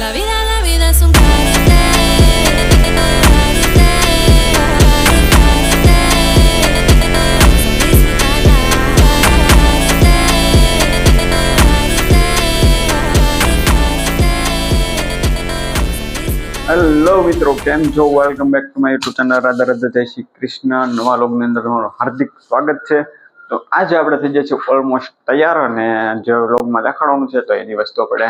La vida, la vida es un hello મિત્રો કેમ છો? Welcome back to my YouTube channel Radha Radha જય શ્રી કૃષ્ણ. નવા લોગની અંદર તમારું હાર્દિક સ્વાગત છે. તો આજે આપણે થઈ જઈએ છીએ ઓલમોસ્ટ તૈયાર અને જે લોગમાં દેખાડવાનું છે તો એની વસ્તુ આપણે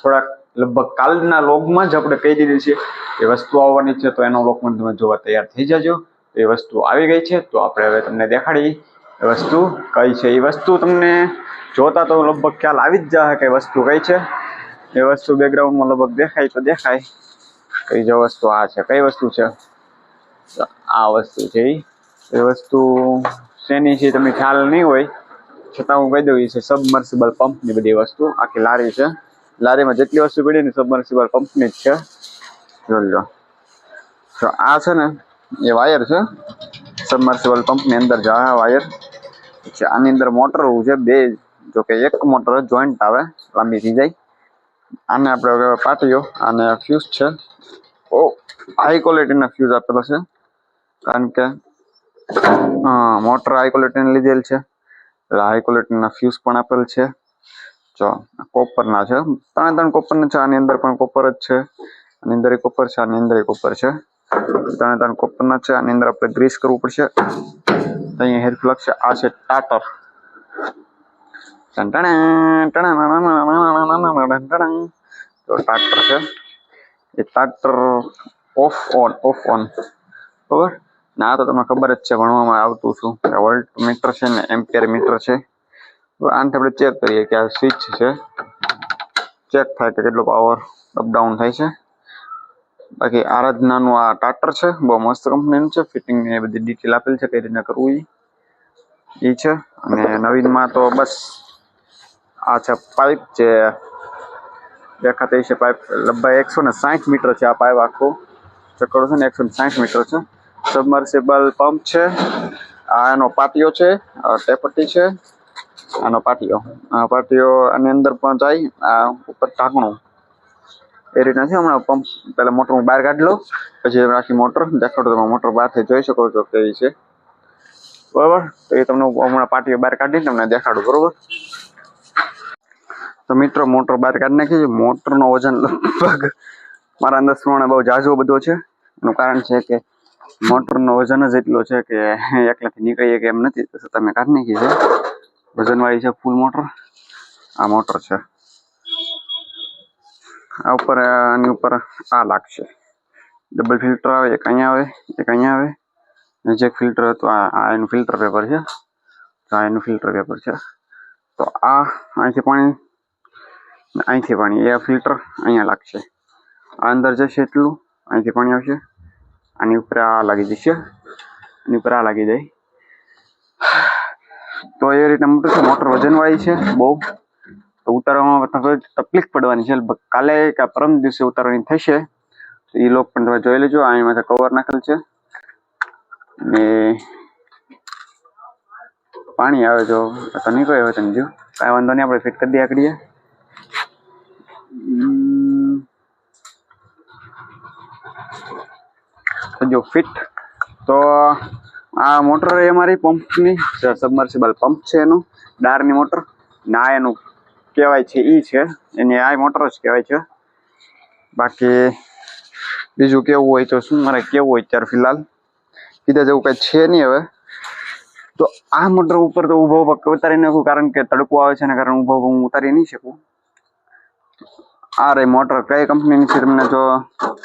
થોડાક લગભગ કાલના લોગમાં જ આપણે કહી દીધી છે, એ વસ્તુ આવવાની છે, તો એનો લોગ પણ તમે જોવા તૈયાર થઈ જજો. એ વસ્તુ આવી ગઈ છે, તો આપણે હવે તમને દેખાડી. એ વસ્તુ કઈ છે? એ વસ્તુ તમને જોતા તો લગભગ ખ્યાલ આવી જ જશે કે વસ્તુ કઈ છે. એ વસ્તુ બેકગ્રાઉન્ડમાં લગભગ દેખાય તો દેખાય. કઈ જો વસ્તુ આ છે, કઈ વસ્તુ છે? આ વસ્તુ છે. એ વસ્તુ શેની છે તમને ખ્યાલ નહીં હોય. છતાં હું કહી દઉં, એ છે સબમર્સિબલ પંપની બધી વસ્તુ. આખી લારી છે. લારીમાં જેટલી વસ્તુ પડી ને સબમર્સિબલ કંપની જ છે. જોઈ લો. તો આ છે ને, એ વાયર છે. સબમર્સિબલ પંપની અંદર જો વાયર છે આની અંદર મોટર છે, બે, જો કે એક મોટર જોઈન્ટ આવે, લાંબી થઈ જાય. આને આપણે પાટીઓ અને ફ્યુઝ છે. ઓ હાઈ ક્વોલિટીના ફ્યુઝ આપેલો છે. કારણ કે મોટર હાઈ ક્વોલિટીને લીધેલ છે. એટલે હાઈ ક્વોલિટીના ફ્યુઝ પણ આપેલ છે. જો કોપરના છે ત્રણે ત્રણ કોપરના છે આની અંદર પણ કોપર જ છે આની અંદર કોપર છે આની અંદર કોપર છે ત્રણે ત્રણ કોપરના છે આની અંદર આપણે ગ્રીસ કરવું પડશે અહીંયા હેર ફ્લક્સ છે આ છે ટાટર તો ટ્રાક્ટર છે એ tractor off on off on બરાબર ના તો તમને ખબર જ છે ભણવામાં આવતું છું વર્લ્ડ મીટર છે ને એમ્પિયર મીટર છે તો આનાથી આપણે ચેક કરીએ કે આ સ્વિચ છે. ચેક થાય કે કેટલો પાવર અપડાઉન થાય છે. બાકી આરાધનાનું આ ટાટર છે. બહુ મસ્ત કંપનીનું છે. ફિટિંગ એ બધી ડિટેલ આપેલ છે, કઈ રીતના કરવું એ છે. અને નવીનમાં તો બસ આ છે પાઇપ જે દેખાતી છે પાઇપ લગભગ એકસો ને સાઠ મીટર છે આ પાઇપ આખો. ચક્કરો છે ને એકસો ને સાઠ મીટર છે. સબમર્સિબલ પંપ છે. આ એનો પાટિયો છે. ટેપટી છે. આનો પાટિયો. આ પાટિયો આની અંદર પણ જાય, આ ઉપર ઢાંકણું. એ રીતના છે, હમણાં પંપ પહેલા મોટર બહાર કાઢી લઉં પછી આખી મોટર, દેખાડો તમે મોટર બહારથી જોઈ શકો છો કેવી છે. બરાબર? તો એ તમને હમણાં પાટિયો બહાર કાઢીને તમને દેખાડું, બરોબર? તો મિત્રો, મોટર બહાર કાઢી નાખી છે. મોટરનો વજન લગભગ મારા અંદાજ પ્રમાણે બહુ જાજો બધો છે. એનું કારણ છે કે મોટરનો વજન જ એટલો છે કે એકલાથી નીકળીએ કે એમ નથી તમે કાઢી નાખી છે. વજનવાળી છે ફૂલ મોટર આ મોટર છે. આ ઉપર, આની ઉપર આ લાગશે ડબલ ફિલ્ટર આવે, એક અહીંયા આવે, એક અહીંયા આવે. અને જે ફિલ્ટર હતું, આ એનું ફિલ્ટર પેપર છે. તો આ એનું ફિલ્ટર પેપર છે. તો આ અહીંથી પાણી અહીંથી પાણી, એ ફિલ્ટર અહીંયા લાગશે આ અંદર જશે એટલું, અહીંથી પાણી આવશે. આની ઉપર આ લાગી જશે. આની ઉપર આ લાગી જાય. તો એ રીતે મોટર છે મોટર વજનવાળી છે, બહુ. તો ઉતારવામાં તકલીફ પડવાની છે. કાલે કે પરમ દિવસે ઉતારવાની થશે. એ લોક પણ તમે જોઈ લેજો આની માથે કવર નાખેલ છે. ને પાણી આવે જો તો નહીં કોઈ તમે જો. કાંઈ વાંધો નહીં, આપણે ફિટ કરી દઈએ આકડીએ. જો ફિટ તો આ મોટર એ અમારી પંપની સબમર્સિબલ પંપ છે એનું ડારની મોટર. ના, એનું કહેવાય છે એ છે. એની આ મોટર જ કહેવાય છે. બાકી બીજું કેવું હોય તો શું, મારે કેવું હોય અત્યારે ફિલહાલ? કીધા જેવું કંઈ છે નહીં હવે. તો આ મોટર ઉપર તો ઊભો ઉતારી નાખું, કારણ કે તડકો આવે છે ને કારણ ઊભો હું ઉતારી નહીં શકું. આ રે મોટર કઈ કંપનીની છે? તમને જો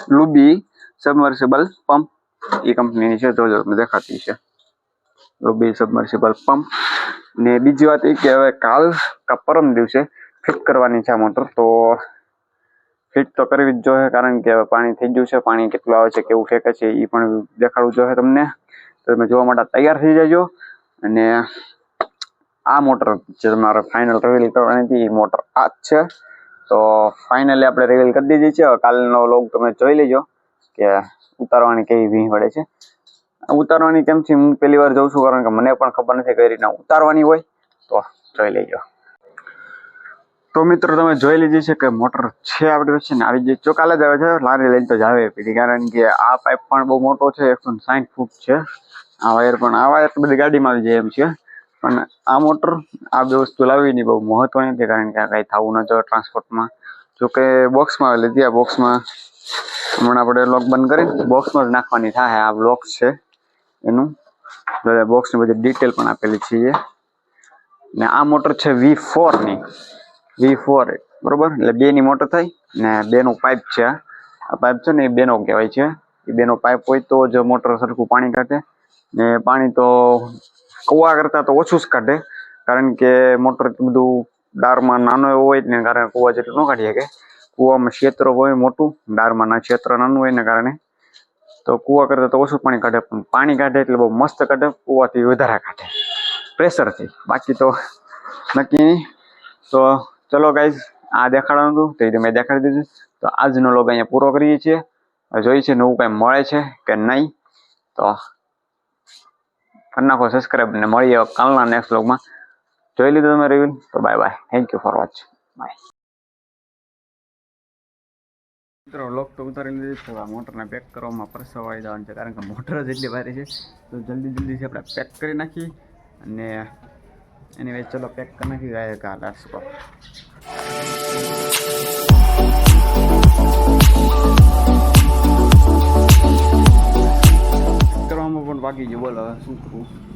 લુબી સબમર્સિબલ પંપ. એ કંપનીની છે જોજો તમને દેખાતી છે. લુબી સબમર્સિબલ પંપ ને બીજી વાત એ કે હવે કાલ કા પરમ દિવસે ફિટ કરવાની છે આ મોટર તો ફિટ તો કરવી જ જોઈએ, કારણ કે હવે પાણી થઈ ગયું છે, પાણી કેટલું આવે છે, કેવું ફેંકે છે એ પણ દેખાડવું જોઈએ તમને. તો તમે જોવા માટે તૈયાર થઈ જજો. અને આ મોટર જે તમારે ફાઇનલ રિવીલ કરવાની હતી એ મોટર આ જ છે. તો ફાઇનલી આપણે રિવીલ કરી દીધી છે. કાલનો લોગ તમે જોઈ લેજો. કે ઉતારવાની કેવી ભીણ પડે છે? ઉતારવાની કેમથી હું પહેલી વાર જોઉં છું કારણ કે મને પણ ખબર નથી કઈ રીતના ઉતારવાની હોય. તો જોઈ લેજો. તો મિત્રો, તમે જોઈ લીધી છે કે મોટર છે આપણી વચ્ચે ને આવી જે ચોકાલે જ આવે છે. લારી લઈને તો જ આવે પીધી કારણ કે આ પાઇપ પણ બહુ મોટો છે, એકસો સાઠ ફૂટ છે. આ વાયર પણ, આ વાયર બધી ગાડીમાં આવી જાય એમ છે. પણ આ મોટર, આ બે વસ્તુ લાવીની બહુ મહત્વની હતી કારણ કે આ કાંઈ થવું ન જોઈએ ટ્રાન્સપોર્ટમાં જોકે બોક્સમાં આવેલી હતી આ બોક્સમાં હમણાં આપણે લોક બંધ કરી બોક્સમાં જ નાખવાની થાય આ બ્લોક છે એનું. બોક્સની બધી ડિટેલ પણ આપેલી છે ને આ મોટર છે વી ફોરની વી ફોર બરોબર? એટલે બેની મોટર થાય ને બેનો પાઇપ છે આ. પાઇપ છે ને એ બેનો કહેવાય છે. એ બેનો પાઇપ હોય તો જ મોટર સરખું પાણી કાઢે. ને પાણી તો કુવા કરતાં તો ઓછું જ કાઢે. કારણ કે મોટર બધું દારમાં નાનો એવો હોય ને કારણે કુવા જેટલું ન કાઢી શકે. કુવામાં ક્ષેત્ર હોય મોટું ડારમાં ના ક્ષેત્ર નાનું હોય એને કારણે. તો કૂવા કરતા તો ઓછું પાણી કાઢે, પણ પાણી કાઢે એટલે બહુ મસ્ત કાઢે, કુવાથી વધારે કાઢે. પ્રેશરથી બાકી તો નક્કી તો ચલો ગાઈઝ આ દેખાડવાનું હતું, તે રીતે મેં દેખાડી દીધું. તો આજનો લોગ અહીંયા પૂરો કરીએ છીએ. જોઈએ છે નવું કાંઈ મળે છે કે નહીં. તો કરી નાખો સબસ્ક્રાઈબ ને મળીએ કાલના નેક્સ્ટ લોગમાં જોઈ લીધું તમે રિવ્યુ તો bye bye thank you for watch bye મિત્રો, લોક તો ઉતારી લીધી છે મોટરને પેક કરવામાં પરસવાઈ જવાનું છે, કારણ કે મોટર જ એટલી ભારે છે. તો જલ્દી જલ્દીથી આપણે પેક કરી નાખી અને એની વચ્ચે ચલો પેક કરી નાખી, ગાય કા. લેટ્સ કરવામાં પણ બાકી ગયું, બોલો શું કરવું?